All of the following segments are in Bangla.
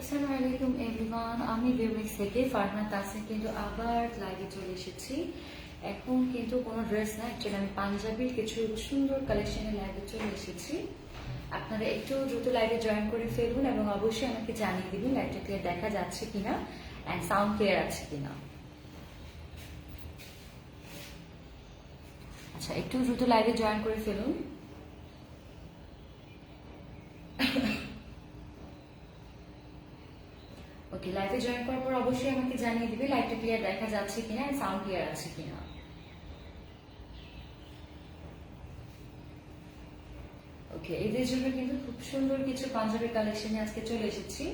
আসসালামু আলাইকুম এভরিওয়ান আমি বিউমিক্স থেকে, ফারহানা তাসিন কিন্তু আবার লাইভে চলে এসেছি। এখন কিন্তু কোনো ড্রেস না অ্যাকচুয়ালি আমি পাঞ্জাবির কিছু সুন্দর কালেকশনের লাইভে চলে এসেছি। আপনারা একটু দ্রুত লাইভে জয়েন করে ফেলুন এবং অবশ্যই আমাকে জানিয়ে দিবেন লাইভটা ক্লিয়ার দেখা যাচ্ছে কিনা অ্যান্ড সাউন্ড ক্লিয়ার আছে কিনা। আচ্ছা একটু দ্রুত লাইভে জয়েন করে ফেলুন। ওকে লাইভে জয়েন করার পর অবশ্যই আমাকে জানিয়ে দিবে লাইভটা ক্লিয়ার দেখা যাচ্ছে কিনা সাউন্ড ক্লিয়ার আছে কিনা। ওকে এদের জন্য কিন্তু খুব সুন্দর কিছু পাঞ্জাবি কালেকশনে আজকে চলে এসেছি।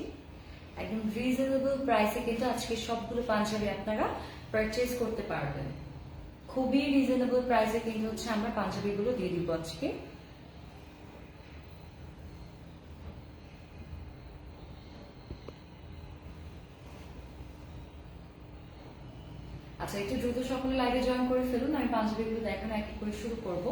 একদম রিজনেবল প্রাইসে কিন্তু আজকে সবগুলো পাঞ্জাবি আপনারা পারচেজ করতে পারবেন। খুবই রিজনেবল প্রাইসে কিন্তু হচ্ছে আমরা পাঞ্জাবিগুলো দিয়ে দিব আজকে। আচ্ছা একটু দ্রুত সকলে লাইভে জয়েন করে ফেলুন, আমি পাঞ্জাবিগুলো দেখানো এক এক করে শুরু করব।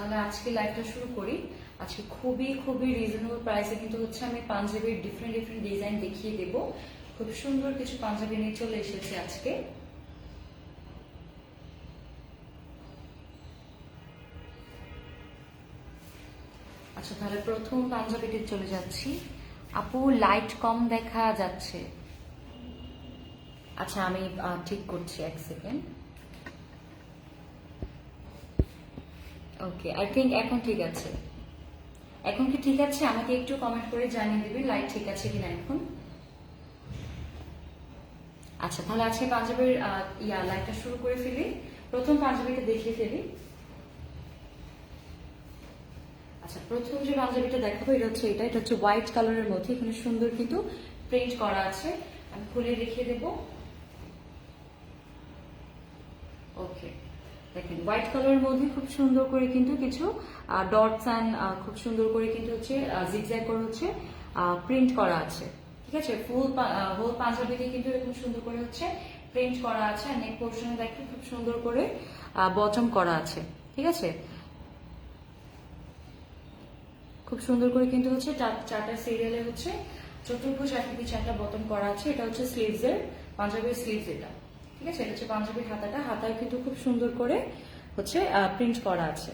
তাহলে আজকে লাইভটা শুরু করি। আজকে খুবই খুবই রিজনেবল প্রাইসে কিন্তু হচ্ছে আমি পাঞ্জাবির ডিফারেন্ট ডিফারেন্ট ডিজাইন দেখিয়ে দেব। খুব সুন্দর কিছু পাঞ্জাবি নিয়ে চলে এসেছে আজকে। আচ্ছা তাহলে প্রথম পাঞ্জাবিতে চলে যাচ্ছি। আপু লাইট কম দেখা যাচ্ছে। আচ্ছা আমি ঠিক করছি এক সেকেন্ড ওকে আই থিঙ্ক এখন ঠিক আছে। এখন কি ঠিক আছে? আমাকে একটু কমেন্ট করে জানিয়ে দিবেন লাইট ঠিক আছে কিনা এখন? আচ্ছা তাহলে আজকে পাঞ্জাবের ইয়া লাইটটা শুরু করে ফেলি। প্রথম পাঞ্জাবিটা দেখিয়ে ফেলি। আচ্ছা প্রথম যে পাঞ্জাবিটা দেখাবো, এটা হচ্ছে এটা। এটা হচ্ছে হোয়াইট কালারের মধ্যে। এখানে সুন্দর কিন্তু প্রিন্ট করা আছে। আমি খুলে দেখিয়ে দেবো ওকে দেখেন হোয়াইট কালারের মধ্যে খুব সুন্দর করে কিন্তু কিছু ডটস অ্যান্ড খুব সুন্দর করে কিন্তু হচ্ছে জিগজ্যাগ করে হচ্ছে প্রিন্ট করা আছে। ঠিক আছে? ফুল হোল পাঞ্জাবিতে কিন্তু এরকম সুন্দর করে হচ্ছে প্রিন্ট করা আছে আর নেক পোর্শনে দেখেন খুব সুন্দর করে বটম করা আছে। ঠিক আছে? খুব সুন্দর করে কিন্তু হচ্ছে চার- চারটা সিরিয়ালে হচ্ছে, চতুর্ভুজ আকৃতির চারটা বটম করা আছে। এটা হচ্ছে স্লিভস এর পাঞ্জাবির স্লিভস এটা। ঠিক আছে? এটা হচ্ছে পাঞ্জাবির হাতাটা। হাতায় কিন্তু খুব সুন্দর করে হচ্ছে প্রিন্ট করা আছে।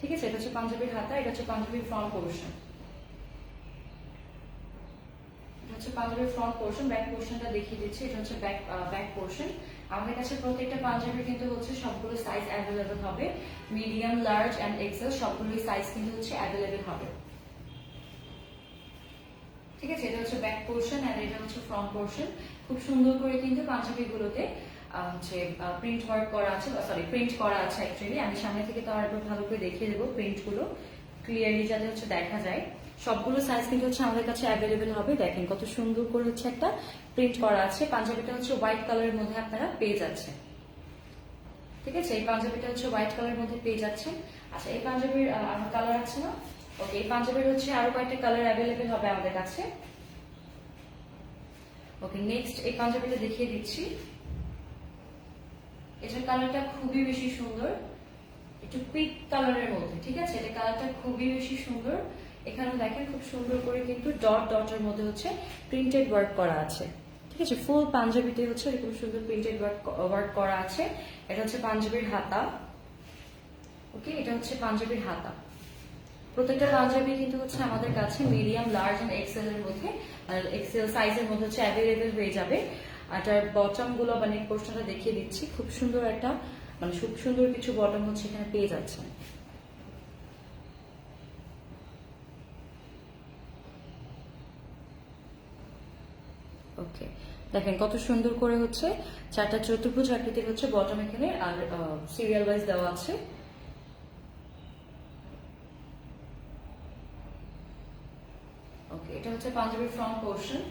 ঠিক আছে? এটা হচ্ছে পাঞ্জাবির হাতা, এটা হচ্ছে পাঞ্জাবির ফ্রন্ট পোর্শন এটা হচ্ছে পাঞ্জাবির ফ্রন্ট পোর্শন ব্যাক পোর্শনটা দেখিয়ে দিচ্ছি। এটা হচ্ছে ব্যাক ব্যাক পোর্শন আমাদের কাছে প্রত্যেকটা পাঞ্জাবির কিন্তু হচ্ছে সবগুলো সাইজ অ্যাভেলেবেল হবে। মিডিয়াম লার্জ অ্যান্ড এক্সেল সবগুলোই সাইজ কিন্তু হচ্ছে অ্যাভেলেবেল হবে। ঠিক আছে? এটা হচ্ছে ব্যাক পোর্শন আর এটা হচ্ছে ফ্রন্ট পোর্শন খুব সুন্দর করে কিন্তু পাঞ্জাবিগুলোতে হচ্ছে প্রিন্ট ওয়ার্ক করা আছে, বা সরি প্রিন্ট করা আছে অ্যাকচুয়ালি আমি সামনে থেকে তো আরেকবার ভালো করে দেখিয়ে দেবো প্রিন্টগুলো ক্লিয়ারলি যাতে হচ্ছে দেখা যায়। সবগুলো সাইজ কিন্তু হচ্ছে আমাদের কাছে অ্যাভেলেবেল হবে। দেখেন কত সুন্দর করে হচ্ছে একটা প্রিন্ট করা আছে। পাঞ্জাবিটা হচ্ছে হোয়াইট কালারের মধ্যে আপনারা পেয়ে যাচ্ছেন। ঠিক আছে? এই পাঞ্জাবিটা হচ্ছে হোয়াইট কালারের মধ্যে পেয়ে যাচ্ছেন। আচ্ছা এই পাঞ্জাবির আরও কালার আছে না? ওকে এই পাঞ্জাবির হচ্ছে আরও কয়েকটা কালার অ্যাভেলেবেল হবে আমাদের কাছে। ওকে নেক্সট এই পাঞ্জাবিটা দেখিয়ে দিচ্ছি। এটার কালারটা খুবই বেশি সুন্দর। একটু পিক কালারের মধ্যে, ঠিক আছে? এটা কালারটা খুবই বেশি সুন্দর। এখানে দেখেন, খুব সুন্দর করে কিন্তু ডট ডটের মধ্যে হচ্ছে প্রিন্টেড ওয়ার্ক করা আছে। ঠিক আছে? ফুল পাঞ্জাবিতে হচ্ছে এরকম সুন্দর প্রিন্টেড ওয়ার্ক ওয়ার্ক করা আছে। এটা হচ্ছে পাঞ্জাবির হাতা। ওকে এটা হচ্ছে পাঞ্জাবির হাতা। প্রত্যেকটা পাঞ্জাবি কিন্তু হচ্ছে আমাদের কাছে মিডিয়াম লার্জ এন্ড এক্সেল এর মধ্যে। এক্সেল সাইজের মধ্যে হচ্ছে অ্যাভেলেবেল হয়ে যাবে। আর তার বটমগুলো মানে পোর্শনটা দেখিয়ে দিচ্ছি। খুব সুন্দর একটা মানে খুব সুন্দর কিছু বটম হচ্ছে এখানে পেয়ে যাচ্ছেন ওকে দেখেন কত সুন্দর করে হচ্ছে চারটা চতুর্ভুজ আকৃতির হচ্ছে বটম এখানে আর সিরিয়াল ওয়াইজ দেওয়া আছে। ওকে এটা হচ্ছে পাঞ্জাবির ফ্রন্ট পোর্শন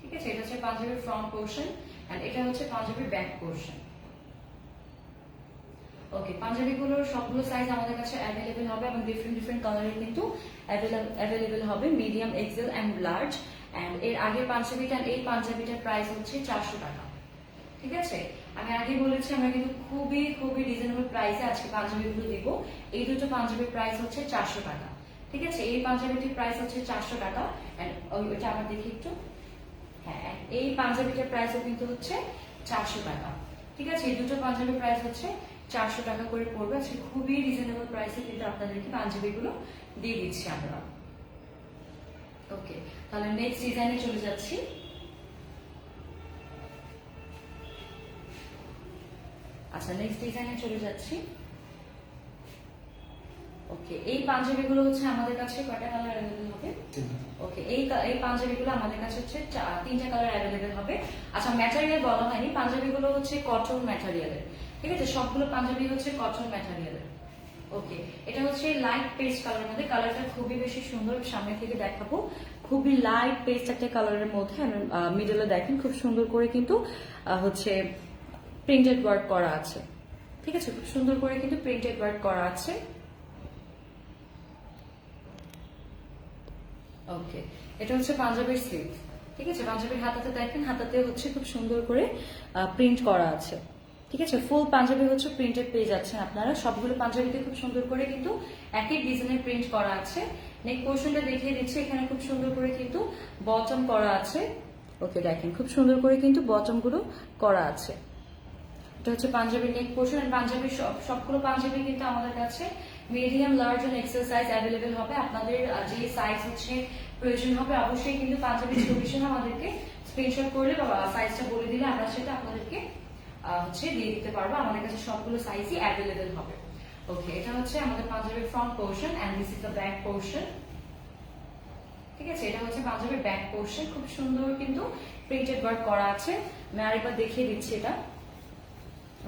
ঠিক আছে, এটা হচ্ছে পাঞ্জাবির ফ্রন্ট পোর্শন এন্ড এটা হচ্ছে পাঞ্জাবির ব্যাক পোর্শন ওকে পাঞ্জাবিগুলোর সবগুলো সাইজ আমাদের কাছে অ্যাভেলেবেল হবে এবং ডিফারেন্ট ডিফারেন্ট কালারের কিন্তু অ্যাভেলেবেল হবে medium XL and large and এর আগের পাঞ্জাবিটা এই পাঞ্জাবিটার প্রাইস হচ্ছে চারশো টাকা। ঠিক আছে? আমি আগে বলেছি, আমরা কিন্তু খুবই খুবই রিজনেবল প্রাইসে আজকে পাঞ্জাবিগুলো দিব। এই দুটো পাঞ্জাবির প্রাইস হচ্ছে চারশো টাকা। ঠিক আছে? এই পাঞ্জাবিটির প্রাইস হচ্ছে চারশো টাকা। ওইটা আমরা দেখি একটু। হ্যাঁ এই পাঞ্জাবিটার প্রাইসও কিন্তু হচ্ছে চারশো টাকা। ঠিক আছে? এই দুটো পাঞ্জাবির প্রাইস হচ্ছে চারশো টাকা করে পড়বে। আজকে খুবই রিজনেবল প্রাইসে কিন্তু আপনাদেরকে পাঞ্জাবিগুলো দিয়ে দিচ্ছি আমরা। ওকে তাহলে নেক্সট ডিজাইনে চলে যাচ্ছি। আচ্ছা নেক্সট ডিজাইনে চলে যাচ্ছি। ওকে এই পাঞ্জাবিগুলো হচ্ছে আমাদের কাছে কয়টা কালার অ্যাভেলেবল হবে? ওকে এই এই পাঞ্জাবিগুলো আমাদের কাছে হচ্ছে তিনটা কালার অ্যাভেলেবেল হবে। আচ্ছা ম্যাটেরিয়াল বলা হয়নি পাঞ্জাবিগুলো হচ্ছে কটন ম্যাটেরিয়ালের ঠিক আছে? সবগুলো পাঞ্জাবি হচ্ছে কটন ম্যাটেরিয়ালের ওকে এটা হচ্ছে লাইট পেস্ট কালারের মধ্যে। কালারটা খুবই বেশি সুন্দর সামনে থেকে দেখাবো। খুবই লাইট পেস্ট একটা কালারের মধ্যে। মিডলে দেখেন খুব সুন্দর করে কিন্তু হচ্ছে প্রিন্টেড ওয়ার্ক করা আছে। ঠিক আছে? খুব সুন্দর করে কিন্তু প্রিন্টেড ওয়ার্ক করা আছে। ওকে এটা হচ্ছে পাঞ্জাবের স্লিভ ঠিক আছে? পাঞ্জাবের হাতাতে দেখেন, হাতাতে হচ্ছে খুব সুন্দর করে প্রিন্ট করা আছে। ঠিক আছে? ফুল পাঞ্জাবি হচ্ছে প্রিন্টেড পেয়ে যাচ্ছেন আপনারা। সবগুলো পাঞ্জাবিতে খুব সুন্দর করে কিন্তু একই ডিজাইনের প্রিন্ট করা আছে। নেক পোর্শনটা দেখিয়ে দিচ্ছে। এখানে খুব সুন্দর করে কিন্তু বটম করা আছে। ওকে দেখেন, খুব সুন্দর করে কিন্তু বটমগুলো করা আছে। এটা হচ্ছে পাঞ্জাবির নেক পোর্শন পাঞ্জাবির সব, সবগুলো পাঞ্জাবি কিন্তু আমাদের কাছে medium large and XL size available হবে। আপনাদের যে সাইজ হচ্ছে, প্রয়োজন হবে অবশ্যই কিন্তু পাঞ্জাবির ছবি সহ আমাদেরকে স্ক্রিনশট করলে বা সাইজটা বলে দিলে আমরা সেটা আপনাদেরকে হচ্ছে দিয়ে দিতে পারব। আমাদের কাছে সবগুলো সাইজই অ্যাভেলেবেল হবে। ওকে এটা হচ্ছে আমাদের পাঞ্জাবির front portion and this is the back portion ঠিক আছে, এটা হচ্ছে পাঞ্জাবের ব্যাক পোর্শন খুব সুন্দর কিন্তু প্রিন্টেড ওয়ার্ক করা আছে। আমি আরেকবার দেখিয়ে দিচ্ছি এটা।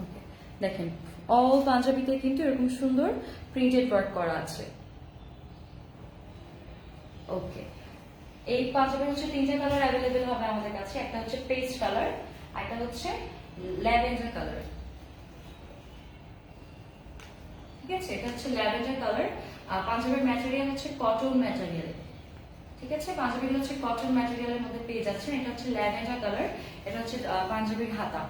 ওকে দেখেন অল পাঞ্জাবিতে কিন্তু এরকম সুন্দর প্রিন্টেড ওয়ার্ক করা আছে। ওকে এই পাঞ্জাবি হচ্ছে তিনটে কালার অ্যাভেলেবেল হবে আমাদের কাছে। একটা হচ্ছে পেস্ট কালার একটা হচ্ছে ল্যাভেন্ডার কালার ঠিক আছে? এটা হচ্ছে ল্যাভেন্ডার কালার আর পাঞ্জাবের ম্যাটেরিয়াল হচ্ছে কটন ম্যাটেরিয়াল ঠিক আছে? পাঞ্জাবিটা হচ্ছে কটন ম্যাটেরিয়ালের মধ্যে পেয়ে যাচ্ছেন। এটা হচ্ছে ল্যাভেন্ডার কালার এটা হচ্ছে পাঞ্জাবির হাতা।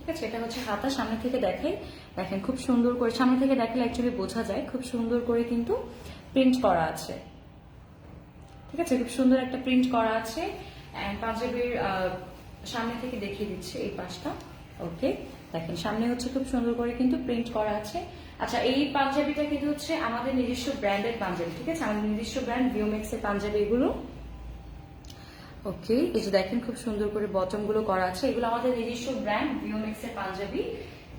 ঠিক আছে, এটা হচ্ছে হাতা, সামনে থেকে দেখাই দেখেন, খুব সুন্দর করে, সামনে থেকে দেখলে অ্যাকচুয়ালি বোঝা যায়, খুব সুন্দর করে কিন্তু প্রিন্ট করা আছে। ঠিক আছে, খুব সুন্দর একটা প্রিন্ট করা আছে। পাঞ্জাবির সামনে থেকে দেখিয়ে দিচ্ছে এই পাশটা। ওকে দেখেন, সামনে হচ্ছে খুব সুন্দর করে কিন্তু প্রিন্ট করা আছে। আচ্ছা এই পাঞ্জাবিটা কিন্তু হচ্ছে আমাদের নিজস্ব ব্র্যান্ডের পাঞ্জাবি, ঠিক আছে? আমাদের নিজস্ব ব্র্যান্ড ভিওমেক্স এর পাঞ্জাবি এগুলো। ওকে, এই যে দেখেন খুব সুন্দর করে বটমগুলো করা আছে। এগুলো আমাদের নিজস্ব ব্র্যান্ড ভিওমেক্স এর পাঞ্জাবি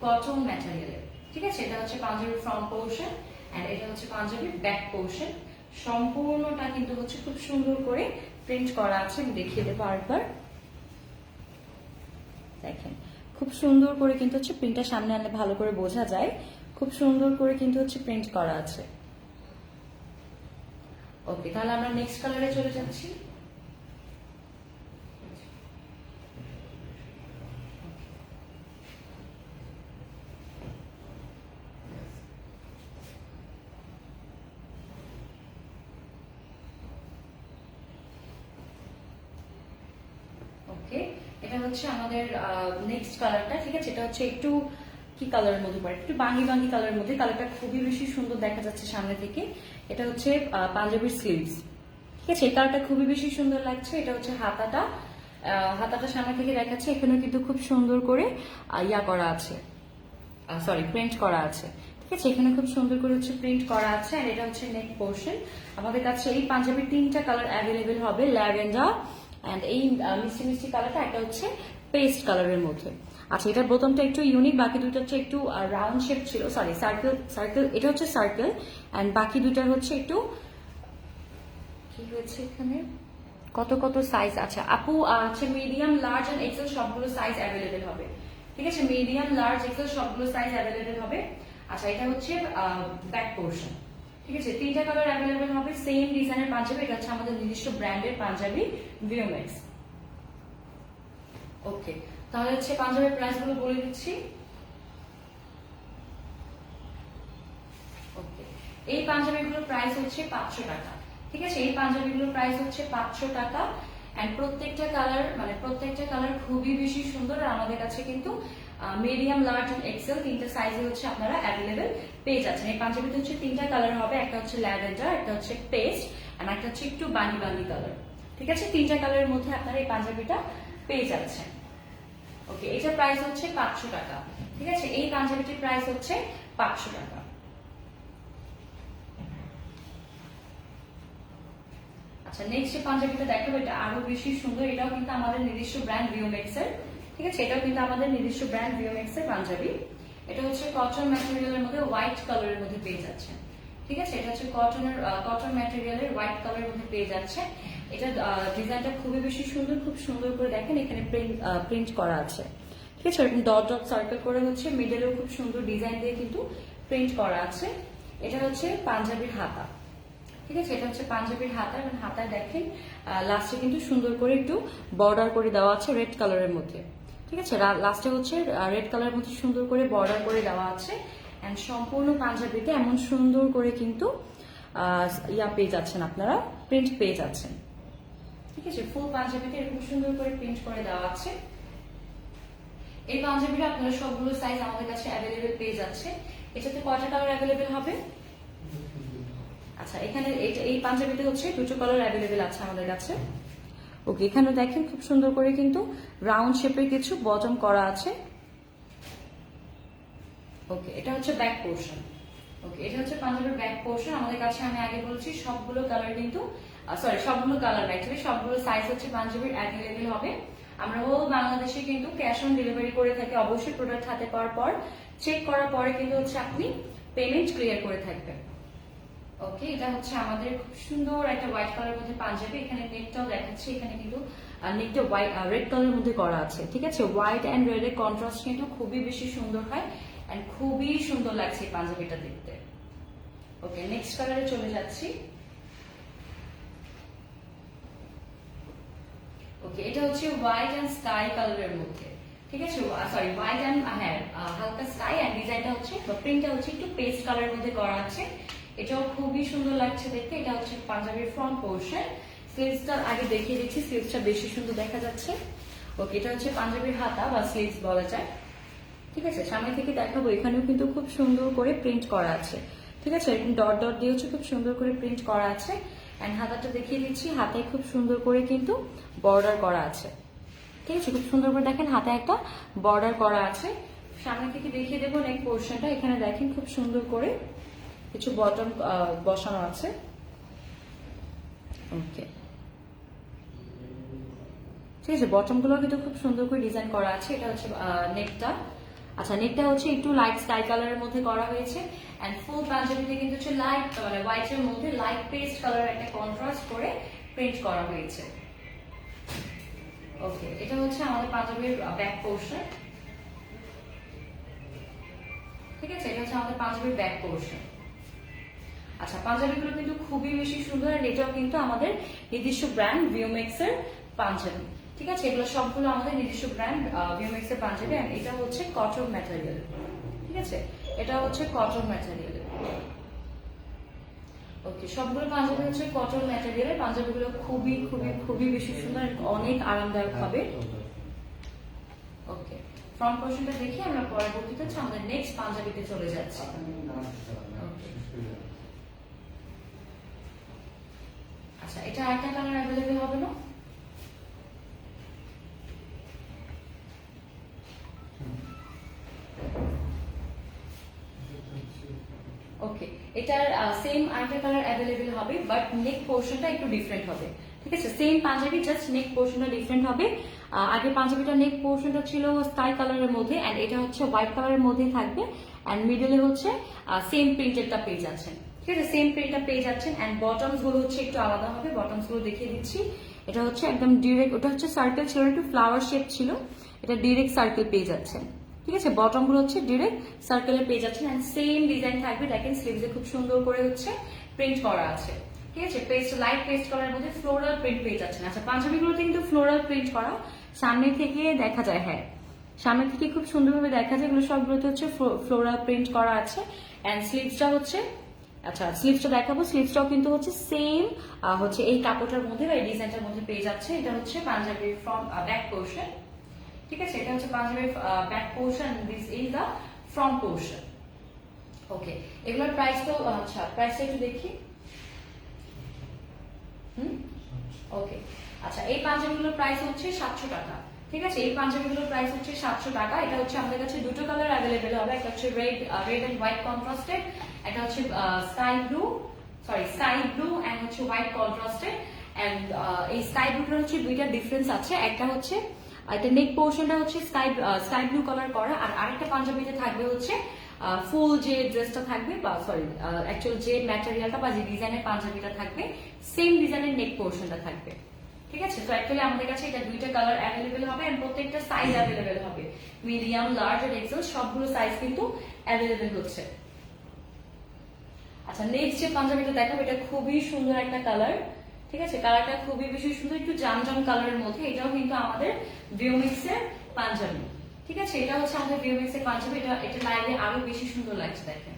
কটন ম্যাটেরিয়ালের ঠিক আছে? এটা হচ্ছে পাঞ্জাবির ফ্রন্ট পোর্শন এন্ড এটা হচ্ছে পাঞ্জাবির ব্যাক পোর্শন সম্পূর্ণটা কিন্তু হচ্ছে খুব সুন্দর করে প্রিন্ট করা আছে। আমি দেখিয়ে দেবো আরেকবার। দেখেন, খুব সুন্দর করে কিন্তু হচ্ছে প্রিন্টটা সামনে আনলে ভালো করে বোঝা যায়। খুব সুন্দর করে কিন্তু হচ্ছে প্রিন্ট করা আছে। ওকে, তাহলে আমরা নেক্সট কালারে চলে যাচ্ছি ওকে এটা হচ্ছে আমাদের নেক্সট কালারটা ঠিক আছে? এটা হচ্ছে একটু কি কালারের মধ্যে পড়ে? একটু বাঙ্গি বাঙ্গি কালারের মধ্যে। কালারটা খুবই বেশি সুন্দর দেখা যাচ্ছে সামনে থেকে। এটা হচ্ছে পাঞ্জাবির স্লিভস ঠিক আছে? এই কালারটা খুবই বেশি সুন্দর লাগছে। এটা হচ্ছে হাতাটা। হাতাটা সামনে থেকে দেখাচ্ছে। এখানেও কিন্তু খুব সুন্দর করে ইয়া করা আছে। সরি প্রিন্ট করা আছে। ঠিক আছে? এখানে খুব সুন্দর করে হচ্ছে প্রিন্ট করা আছে। আর এটা হচ্ছে নেক পোর্শন আমাদের কাছে এই পাঞ্জাবির তিনটা কালার অ্যাভেলেবেল হবে। ল্যাভেন্ডার অ্যান্ড এই মিষ্টি মিষ্টি কালারটা একটা হচ্ছে পেস্ট কালারের মধ্যে। আচ্ছা এটার বোতামটা একটু ইউনিক বাকি দুটো হচ্ছে একটু রাউন্ড শেপ ছিল। সরি সার্কেল সার্কেল এটা হচ্ছে সার্কেল অ্যান্ড বাকি দুটার হচ্ছে একটু, কি হয়েছে এখানে? কত কত সাইজ আচ্ছা আপু হচ্ছে মিডিয়াম লার্জ এন্ড এক্সেল সবগুলো সাইজ অ্যাভেলেবেল হবে। ঠিক আছে? মিডিয়াম লার্জ এক্সেল সবগুলো সাইজ অ্যাভেলেবেল হবে। আচ্ছা এটা হচ্ছে ব্যাক পোর্শন ঠিক আছে, তিনটা কালার অ্যাভেলেবেল হবে সেম ডিজাইনের পাঞ্জাবি, এটা হচ্ছে আমাদের নিজস্ব ব্র্যান্ডের পাঞ্জাবি ভিওমেক্স ওকে তাহলে হচ্ছে পাঞ্জাবের প্রাইসগুলো বলে দিচ্ছি। ওকে এই পাঞ্জাবিগুলোর প্রাইস হচ্ছে পাঁচশো টাকা। ঠিক আছে, এই পাঞ্জাবিগুলোর প্রাইস হচ্ছে পাঁচশো টাকা। অ্যান্ড প্রত্যেকটা কালার মানে প্রত্যেকটা কালার খুবই বেশি সুন্দর আর আমাদের কাছে কিন্তু মিডিয়াম লার্জ এন্ড এক্সেল তিনটা সাইজে হচ্ছে আপনারা অ্যাভেলেবেল পেয়ে যাচ্ছেন। এই পাঞ্জাবিতে হচ্ছে তিনটা কালার হবে, একটা হচ্ছে ল্যাভেন্ডার একটা হচ্ছে পেস্ট আর একটা হচ্ছে একটু বানি বানি কালার ঠিক আছে? তিনটা কালারের মধ্যে আপনারা এই পাঞ্জাবিটা পেয়ে যাচ্ছেন। ওকে এটা প্রাইস হচ্ছে পাঁচশো টাকা। ঠিক আছে? এই পাঞ্জাবিটির প্রাইস হচ্ছে পাঁচশো টাকা। আচ্ছা নেক্সট যে পাঞ্জাবিটা দেখাবো, এটা আরও বেশি সুন্দর। এটাও কিন্তু আমাদের নিজস্ব ব্র্যান্ড ভিওমেক্স এর। ঠিক আছে? এটাও কিন্তু আমাদের নিজস্ব ব্র্যান্ড ভিওমেক্স এর পাঞ্জাবি। এটা হচ্ছে কটন ম্যাটেরিয়ালের মধ্যে হোয়াইট কালারের মধ্যে পেয়ে যাচ্ছে। ঠিক আছে? এটা হচ্ছে কটনের কটন ম্যাটেরিয়ালের হোয়াইট কালারের মধ্যে পেয়ে যাচ্ছে। এটা ডিজাইনটা খুবই বেশি সুন্দর, খুব সুন্দর করে দেখেন, এখানে প্রিন্ট প্রিন্ট করা আছে। ঠিক আছে? এরকম ডট ডট সার্কেল করে হচ্ছে মিডলেও খুব সুন্দর ডিজাইন দিয়ে কিন্তু প্রিন্ট করা আছে। এটা হচ্ছে পাঞ্জাবির হাতা। ঠিক আছে? এটা হচ্ছে পাঞ্জাবির হাতা এবং হাতায় দেখেন লাস্টে কিন্তু সুন্দর করে একটু বর্ডার করে দেওয়া আছে রেড কালারের মধ্যে। ঠিক আছে? লাস্টে হচ্ছে রেড কালারের মধ্যে সুন্দর করে বর্ডার করে দেওয়া আছে। অ্যান্ড সম্পূর্ণ পাঞ্জাবিতে এমন সুন্দর করে কিন্তু ইয়া পেয়ে যাচ্ছেন আপনারা প্রিন্ট পেয়ে যাচ্ছেন। ঠিক আছে? ফুল পাঞ্জাবিতে এরকম সুন্দর করে প্রিন্ট করে দেওয়া আছে। এই পাঞ্জাবিটা আপনারা সবগুলো সাইজ আমাদের কাছে অ্যাভেলেবেল পেয়ে যাচ্ছে এটাতে কয়টা কালার অ্যাভেলেবেল হবে? আচ্ছা এখানে এই পাঞ্জাবিটা হচ্ছে দুটো কালার অ্যাভেলেবেল আছে আমাদের কাছে। ওকে, এখানে দেখেন খুব সুন্দর করে কিন্তু রাউন্ড শেপের কিছু বটম করা আছে। ওকে, এটা হচ্ছে ব্যাক পোর্শন ওকে, এটা হচ্ছে পাঞ্জাবের ব্যাক পোর্শন আমাদের কাছে আমি আগে বলছি, সবগুলো কালার কিন্তু সরি সবগুলো কালার অ্যাকচুয়ালি সবগুলো সাইজ হচ্ছে পাঞ্জাবির অ্যাভেলেবেল হবে। আমরা হোল বাংলাদেশে কিন্তু ক্যাশ অন ডেলিভারি করে থাকি, অবশ্যই প্রোডাক্ট হাতে পাওয়ার পর। চেক করার পরে কিন্তু হচ্ছে আপনি পেমেন্ট ক্লিয়ার করে থাকবেন। ওকে এটা হচ্ছে আমাদের খুব সুন্দর একটা হোয়াইট কালারের মধ্যে পাঞ্জাবি। এখানে নেকটাও দেখাচ্ছি, এখানে কিন্তু নেকটা হোয়াইট রেড কালারের মধ্যে করা আছে, ঠিক আছে? হোয়াইট অ্যান্ড রেড এর কন্ট্রাস্ট কিন্তু খুবই বেশি সুন্দর হয় অ্যান্ড খুবই সুন্দর লাগছে পাঞ্জাবিটা দেখতে। ওকে নেক্সট কালারে চলে যাচ্ছি। ওকে এটা হচ্ছে হোয়াইট অ্যান্ড স্কাই কালারের মধ্যে, ঠিক আছে? সরি হোয়াইট অ্যান্ড হ্যাঁ হালকা স্কাই অ্যান্ড ডিজাইনটা হচ্ছে প্রিন্টটা হচ্ছে একটু পেস্ট কালারের মধ্যে করা আছে। এটাও খুবই সুন্দর লাগছে দেখতে। এটা হচ্ছে পাঞ্জাবির ফ্রন্ট পোর্শন স্লিভসটা আগে দেখিয়ে দিচ্ছি স্লিভসটা বেশি সুন্দর দেখা যাচ্ছে। ওকে এটা হচ্ছে পাঞ্জাবির হাতা বা স্লিভস বলা যায়। ঠিক আছে, সামনে থেকে দেখাবো, এখানেও কিন্তু খুব সুন্দর করে প্রিন্ট করা আছে। ঠিক আছে, এরকম ডট ডট দিয়ে হচ্ছে খুব সুন্দর করে প্রিন্ট করা আছে। অ্যান্ড হাতাটা দেখিয়ে দিচ্ছি, হাতায় খুব সুন্দর করে কিন্তু বর্ডার করা আছে। ঠিক আছে, খুব সুন্দর করে দেখেন হাতে একটা বর্ডার করা আছে। সামনে থেকে দেখিয়ে দেবো নেক পোর্শনটা এখানে দেখেন, খুব সুন্দর করে কিছু বটন বসানো আছে। ওকে ঠিক আছে বটমগুলো কিন্তু খুব সুন্দর করে ডিজাইন করা আছে। এটা হচ্ছে নেকটা আচ্ছা নেকটা হচ্ছে একটু লাইট স্কাই কালারের মধ্যে করা হয়েছে। এন্ড ফুল পাঞ্জাবিতে কিন্তু হচ্ছে লাইট মানে হোয়াইট এর মধ্যে লাইট পেস্ট কালার একটা কন্ট্রাস্ট করে প্রিন্ট করা হয়েছে। ওকে এটা হচ্ছে আমাদের পাঞ্জাবির ব্যাক পোর্শন ঠিক আছে, এটা হচ্ছে আমাদের পাঞ্জাবির ব্যাক পোর্শন আচ্ছা পাঞ্জাবিগুলো কিন্তু খুবই বেশি সুন্দর আর এটাও কিন্তু আমাদের নিজস্ব ব্র্যান্ড ভিওমেক্স এর পাঞ্জাবি। ঠিক আছে? এগুলো সবগুলো আমাদের নিজস্ব ব্র্যান্ড ভিওমেক্স এর পাঞ্জাবি আর এটা হচ্ছে কটন ম্যাটেরিয়াল ঠিক আছে? এটা হচ্ছে কটন ম্যাটেরিয়াল ওকে সবগুলো পাঞ্জাবি হচ্ছে কটন ম্যাটেরিয়ালের পাঞ্জাবিগুলো খুবই খুবই খুবই বেশি সুন্দর অনেক আরামদায়ক হবে। ওকে ফ্রন্ট পোর্শনটা দেখি আমরা পরবর্তীতে হচ্ছে আমাদের নেক্সট পাঞ্জাবিতে চলে যাচ্ছি। আচ্ছা এটা একটা কালার অ্যাভেলেবেল হবে না? ওকে এটার সেম আরেকটা কালার অ্যাভেলেবেল হবে বাট নেক পোর্শনটা একটু ডিফারেন্ট হবে। ঠিক আছে? সেম পাঞ্জাবি জাস্ট নেক পোর্শনটা ডিফারেন্ট হবে। আগে পাঞ্জাবিটা নেক পোর্শনটা ছিল স্কাই কালারের মধ্যে অ্যান্ড এটা হচ্ছে হোয়াইট কালারের মধ্যেই থাকবে অ্যান্ড মিডলে হচ্ছে সেম প্রিন্টেডটা পেয়ে যাচ্ছেন ঠিক আছে সেম প্রিন্টটা পেয়ে যাচ্ছেন অ্যান্ড বটমসগুলো হচ্ছে একটু আলাদা হবে। বটমসগুলো দেখিয়ে দিচ্ছি। এটা হচ্ছে একদম ডিরেক্ট ওটা হচ্ছে সার্কেল ছিল একটু ফ্লাওয়ার শেপ ছিল। এটা ডিরেক্ট সার্কেল পেয়ে যাচ্ছেন। ঠিক আছে? বটমগুলো হচ্ছে ডিরেক্ট সার্কেলে পেয়ে যাচ্ছেন অ্যান্ড সেম ডিজাইন থাকবে। দেখেন স্লিভসে খুব সুন্দর করে হচ্ছে প্রিন্ট করা আছে। ঠিক আছে? পেস্ট লাইট পেস্ট করার মধ্যে ফ্লোরাল প্রিন্ট পেয়ে যাচ্ছেন। আচ্ছা পাঞ্জাবিগুলোতে কিন্তু ফ্লোরাল প্রিন্ট করা। সামনে থেকে দেখা যায় হ্যাঁ। সামনে থেকে খুব সুন্দরভাবে দেখা যায়। এগুলো সবগুলোতে হচ্ছে ফ্লোরাল প্রিন্ট করা আছে। অ্যান্ড স্লিভসটা হচ্ছে আচ্ছা স্লিভসটা দেখাবো। স্লিভসটাও কিন্তু হচ্ছে সেম হচ্ছে এই কাপড়টার মধ্যে বা এই ডিজাইনটার মধ্যে পেয়ে যাচ্ছে। এটা হচ্ছে পাঞ্জাবির ফ্রন্ট ব্যাক পোর্শন ঠিক আছে? এটা হচ্ছে পাঞ্জাবির back portion this is the front portion okay এগুলোর প্রাইস তো আচ্ছা প্রাইসটা একটু দেখি। হুম? ওকে আচ্ছা এই পাঞ্জাবিগুলোর প্রাইস হচ্ছে সাতশো টাকা। ঠিক আছে? এই পাঞ্জাবিগুলোর প্রাইস হচ্ছে সাতশো টাকা। এটা হচ্ছে আমাদের কাছে দুটো কালার অ্যাভেলেবেল হবে। একটা হচ্ছে red red and white contrasted একটা হচ্ছে sky blue sorry sky blue and হচ্ছে হোয়াইট কন্ট্রাস্টেড এন্ড এই স্কাই ব্লুটার হচ্ছে দুইটা ডিফারেন্স আছে। একটা হচ্ছে এটা নেক পোর্শনটা হচ্ছে স্কাই স্কাই ব্লু কালার করা আর আরেকটা পাঞ্জাবিতে থাকবে হচ্ছে ফুল যে ড্রেসটা থাকবে বা সরি অ্যাকচুয়াল যে ম্যাটেরিয়ালটা বা যে ডিজাইনের পাঞ্জাবিটা থাকবে সেম ডিজাইনের নেক পোর্শনটা থাকবে। ঠিক আছে? তো অ্যাকচুয়ালি আমাদের কাছে এটা দুইটা কালার অ্যাভেলেবেল হবে এবং প্রত্যেকটা সাইজ অ্যাভেলেবেল হবে। মিডিয়াম লার্জ আর এক্সেল সবগুলো সাইজ কিন্তু অ্যাভেলেবেল হচ্ছে। আচ্ছা নেক্সট যে পাঞ্জাবিটা দেখাবো, এটা খুবই সুন্দর একটা কালার ঠিক আছে? কালারটা খুবই বেশি সুন্দর, একটু জাম জাম কালারের মধ্যে, এটাও কিন্তু আমাদের ভিওমিক্স এর পাঞ্জাবি ঠিক আছে? এটা হচ্ছে আমাদের ভিওমিক্স এর পাঞ্জাবি এটা এটা লাইভে আরও বেশি সুন্দর লাগছে দেখেন,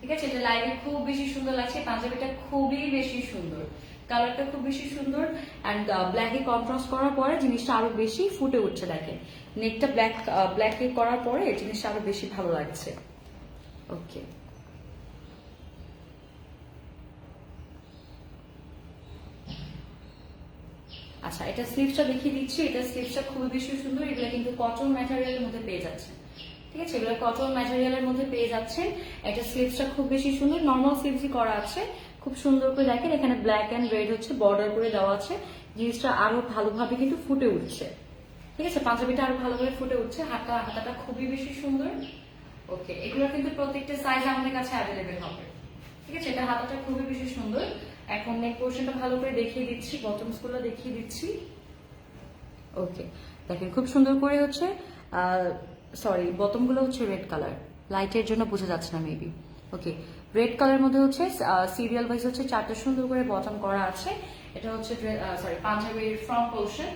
ঠিক আছে? এটা লাইভে খুব বেশি সুন্দর লাগছে পাঞ্জাবিটা খুবই বেশি সুন্দর কালারটা খুব বেশি সুন্দর অ্যান্ড ব্ল্যাকে কন্ট্রাস্ট করার পরে জিনিসটা আরও বেশি ফুটে উঠছে দেখেন। নেকটা ব্ল্যাক ব্ল্যাকে করার পরে জিনিসটা আরও বেশি ভালো লাগছে। ওকে আচ্ছা এটা স্লিভসটা দেখিয়ে দিচ্ছি। এটা স্লিভসটা খুবই বেশি সুন্দর। এগুলো কিন্তু কটন ম্যাটেরিয়ালের মধ্যে পেয়ে যাচ্ছে ঠিক আছে? এগুলো কটন ম্যাটেরিয়ালের মধ্যে পেয়ে যাচ্ছেন। এটা স্লিভসটা খুব বেশি সুন্দর। নর্মাল স্লিভসই করা আছে। খুব সুন্দর করে দেখেন, এখানে ব্ল্যাক অ্যান্ড রেড হচ্ছে বর্ডার করে দেওয়া আছে। জিনিসটা আরও ভালোভাবে কিন্তু ফুটে উঠছে। ঠিক আছে? পাঞ্জাবিটা আরও ভালোভাবে ফুটে উঠছে। হাতা হাতাটা খুবই বেশি সুন্দর। ওকে এগুলো কিন্তু প্রত্যেকটা সাইজ আমাদের কাছে অ্যাভেলেবেল হবে। ঠিক আছে? এটা হাতাটা খুবই বেশি সুন্দর। এখন নেক পোর্শনটা ভালো করে দেখিয়ে দিচ্ছি বটমসগুলো দেখিয়ে দিচ্ছি। ওকে দেখেন খুব সুন্দর করে হচ্ছে সরি বটমগুলো হচ্ছে রেড কালার লাইটের জন্য বোঝা যাচ্ছে না মেবি ওকে রেড কালার মধ্যে হচ্ছে সিরিয়াল ওয়াইজ হচ্ছে চারটা সুন্দর করে বটম করা আছে। এটা হচ্ছে সরি পাঞ্জাবির ফ্রন্ট পোর্শন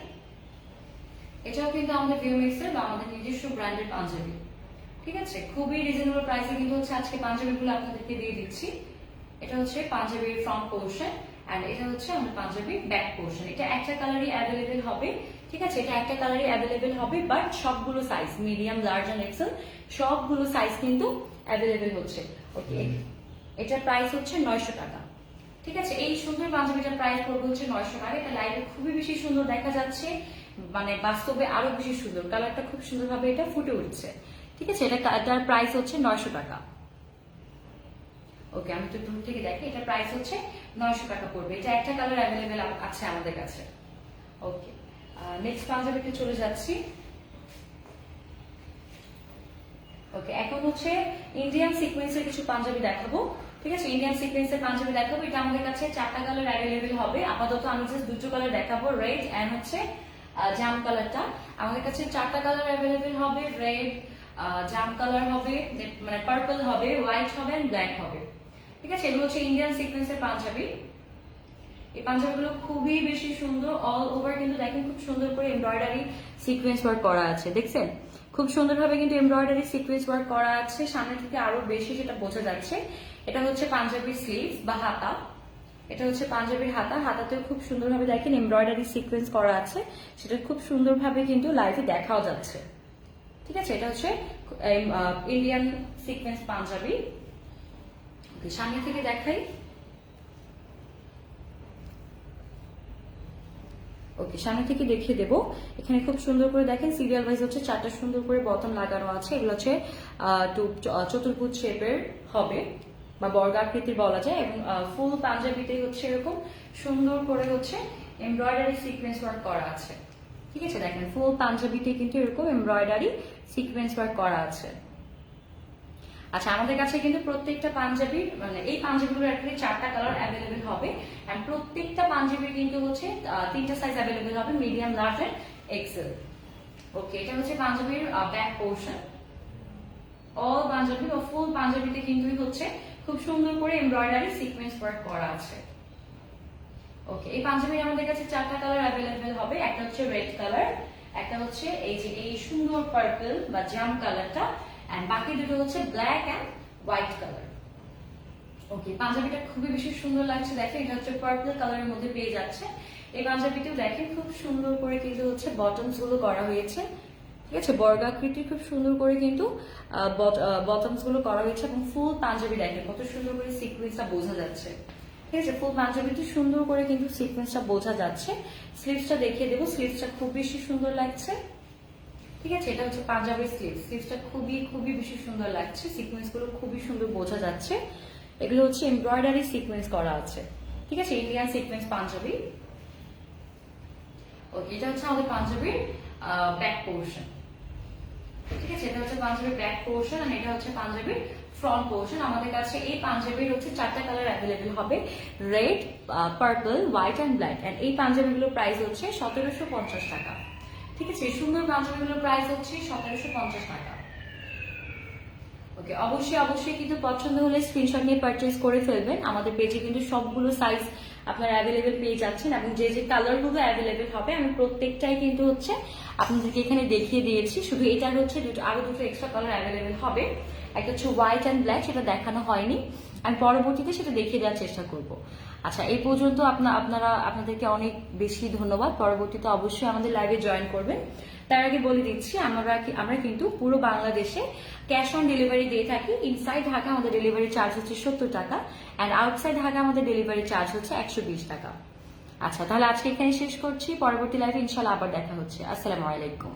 এটাও কিন্তু আমাদের ভিউমিক্সের বা আমাদের নিজস্ব ব্র্যান্ডের পাঞ্জাবি। ঠিক আছে? খুবই রিজনেবল প্রাইসে কিন্তু হচ্ছে আজকে পাঞ্জাবিগুলো আপনাদেরকে দিয়ে দিচ্ছি। এটা হচ্ছে পাঞ্জাবির ফ্রন্ট পোর্শন এন্ড এটা হচ্ছে আমাদের পাঞ্জাবির ব্যাক পোর্শন এটা একটা কালারই অ্যাভেলেবেল হবে ঠিক আছে? এটা একটা কালারই অ্যাভেলেবেল হবে বাট সবগুলো size medium large and XL সবগুলো সাইজ কিন্তু অ্যাভেলেবেল হচ্ছে। ওকে এটার প্রাইস হচ্ছে নয়শো টাকা। ঠিক আছে? এই সুন্দর পাঞ্জাবিটার প্রাইস পড়বে হচ্ছে নয়শো টাকা। এটা লাইভে খুবই বেশি সুন্দর দেখা যাচ্ছে মানে বাস্তবে আরও বেশি সুন্দর। কালারটা খুব সুন্দরভাবে এটা ফুটে উঠছে। ঠিক আছে? এটা এটার প্রাইস হচ্ছে নয়শো টাকা। ওকে, আমি তো দূর থেকে দেখি এটা প্রাইস হচ্ছে নয়শো টাকা পড়বে। এটা একটা কালার অ্যাভেলেবেল আছে আমাদের কাছে। ওকে নেক্সট পাঞ্জাবিতে চলে যাচ্ছি। ওকে, এখন হচ্ছে ইন্ডিয়ান সিকোয়েন্সের কিছু পাঞ্জাবি দেখাবো, ঠিক আছে? ইন্ডিয়ান সিকোয়েন্সের পাঞ্জাবি দেখাবো। এটা আমাদের কাছে চারটা কালার অ্যাভেলেবেল হবে। আপাতত আমি জাস্ট দুটো কালার দেখাবো রেড এন্ড হচ্ছে জাম কালারটা আমাদের কাছে চারটা কালার অ্যাভেলেবেল হবে রেড জাম কালার হবে মানে পার্পল হবে হোয়াইট হবে এন্ড ব্ল্যাক হবে। ঠিক আছে? এগুলো হচ্ছে ইন্ডিয়ান সিকোয়েন্সের পাঞ্জাবি। এই পাঞ্জাবিগুলো খুবই বেশি সুন্দর অল ওভার কিন্তু দেখেন খুব সুন্দর করে এমব্রয়ডারি সিকোয়েন্স ওয়ার্ক করা আছে, দেখছেন? খুব সুন্দরভাবে কিন্তু এমব্রয়ডারি সিকোয়েন্স ওয়ার্ক করা আছে। সামনে থেকে আরও বেশি সেটা বোঝা যাচ্ছে। এটা হচ্ছে পাঞ্জাবি স্লিভ বা হাতা। এটা হচ্ছে পাঞ্জাবির হাতা। হাতাতেও খুব সুন্দরভাবে দেখেন এমব্রয়ডারি সিকোয়েন্স করা আছে। সেটা খুব সুন্দরভাবে কিন্তু লাইভে দেখাও যাচ্ছে। ঠিক আছে? এটা হচ্ছে ইন্ডিয়ান সিকোয়েন্স পাঞ্জাবি। ওকে, সামনে থেকে দেখাই। ওকে, সামনে থেকে দেখিয়ে দেবো। এখানে খুব সুন্দর করে দেখেন সিরিয়াল ওয়াইজ হচ্ছে চারটা সুন্দর করে বটম লাগানো আছে। এগুলো হচ্ছে চতুর্ভুজ শেপের হবে, বা বর্গাকৃতির বলা যায়, এবং ফুল পাঞ্জাবিতে হচ্ছে এরকম সুন্দর করে হচ্ছে এমব্রয়ডারি সিকোয়েন্স ওয়ার্ক করা আছে। ঠিক আছে, দেখেন ফুল পাঞ্জাবিতে কিন্তু এরকম এমব্রয়ডারি সিকোয়েন্স ওয়ার্ক করা আছে। আচ্ছা আমাদের কাছে কিন্তু প্রত্যেকটা পাঞ্জাবি মানে এই পাঞ্জাবিগুলোর একটা চারটা কালার অ্যাভেলেবেল হবে। এন্ড প্রত্যেকটা পাঞ্জাবি কিন্তু হচ্ছে তিনটা সাইজ অ্যাভেলেবেল হবে medium large and XL okay এটা হচ্ছে পাঞ্জাবির ব্যাক পোর্শন অল পাঞ্জাবি বা ফুল পাঞ্জাবিতে কিন্তু হচ্ছে খুব সুন্দর করে এমব্রয়ডারি সিকোয়েন্স ওয়ার্ক করা আছে। ওকে এই পাঞ্জাবির আমাদের কাছে চারটা কালার অ্যাভেলেবেল হবে। একটা হচ্ছে রেড কালার একটা হচ্ছে এই যে এই সুন্দর পার্পল বা জাম কালারটা এন্ড বাকি দুটো হচ্ছে black and white colour okay পাঞ্জাবিটা খুবই বেশি সুন্দর লাগছে। দেখেন, এটা হচ্ছে পার্পল কালারের মধ্যে পেয়ে যাচ্ছে। এই পাঞ্জাবিটিও দেখেন, খুব সুন্দর করে কিন্তু হচ্ছে বটমসগুলো করা হয়েছে। ঠিক আছে? বর্গাকৃতি খুব সুন্দর করে কিন্তু বটমসগুলো করা হয়েছে এবং ফুল পাঞ্জাবি দেখেন, কত সুন্দর করে সিকুয়েন্সটা বোঝা যাচ্ছে। ঠিক আছে? ফুল পাঞ্জাবিটি সুন্দর করে কিন্তু সিকুয়েন্সটা বোঝা যাচ্ছে। স্লিভসটা দেখিয়ে দেবো। স্লিভসটা খুব বেশি সুন্দর লাগছে। ঠিক আছে, এটা হচ্ছে পাঞ্জাবের স্লিভ স্লিভসটা খুবই খুবই বেশি সুন্দর লাগছে। সিকোয়েন্সগুলো খুবই সুন্দর বোঝা যাচ্ছে। এগুলো হচ্ছে এমব্রয়ডারি সিকোয়েন্স করা আছে। ঠিক আছে ইন্ডিয়ান সিকোয়েন্স পাঞ্জাবি। এটা হচ্ছে আমাদের পাঞ্জাবির ব্যাক পোর্শন ঠিক আছে, এটা হচ্ছে পাঞ্জাবির ব্যাক পোর্শন আর এটা হচ্ছে পাঞ্জাবির ফ্রন্ট পোর্শন আমাদের কাছে এই পাঞ্জাবির হচ্ছে চারটা কালার অ্যাভেলেবেল হবে। Red purple white and black and এই পাঞ্জাবিগুলোর প্রাইস হচ্ছে সতেরোশো পঞ্চাশ টাকা। ঠিক আছে সুন্দর পাঞ্জাবিগুলোর প্রাইস হচ্ছে সতেরোশো পঞ্চাশ টাকা। ওকে অবশ্যই অবশ্যই কিন্তু পছন্দ হলে স্ক্রিনশট নিয়ে পারচেজ করে ফেলবেন। আমাদের পেজে কিন্তু সবগুলো সাইজ আপনারা অ্যাভেলেবেল পেয়ে যাচ্ছেন এবং যে যে কালারগুলো অ্যাভেলেবেল হবে, আমি প্রত্যেকটাই কিন্তু হচ্ছে আপনাদেরকে এখানে দেখিয়ে দিয়েছি। শুধু এটার হচ্ছে দুটো, আরও দুটো এক্সট্রা কালার অ্যাভেলেবেল হবে। একটা হচ্ছে হোয়াইট অ্যান্ড ব্ল্যাক সেটা দেখানো হয়নি। আমি পরবর্তীতে সেটা দেখিয়ে দেওয়ার চেষ্টা করব। আচ্ছা এই পর্যন্ত আপনা, আপনারা, আপনাদেরকে অনেক বেশি ধন্যবাদ। পরবর্তীতে অবশ্যই আমাদের লাইভে জয়েন করবেন। তার আগে বলে দিচ্ছি, আমরা আমরা কিন্তু পুরো বাংলাদেশে ক্যাশ অন ডেলিভারি দিয়ে থাকি। ইনসাইড ঢাকা আমাদের ডেলিভারি চার্জ হচ্ছে সত্তর টাকা অ্যান্ড আউটসাইড ঢাকা আমাদের ডেলিভারি চার্জ হচ্ছে একশো বিশ টাকা। আচ্ছা তাহলে আজকে এখানে শেষ করছি। পরবর্তী লাইভে ইনশাল্লাহ আবার দেখা হচ্ছে। আসসালামু আলাইকুম।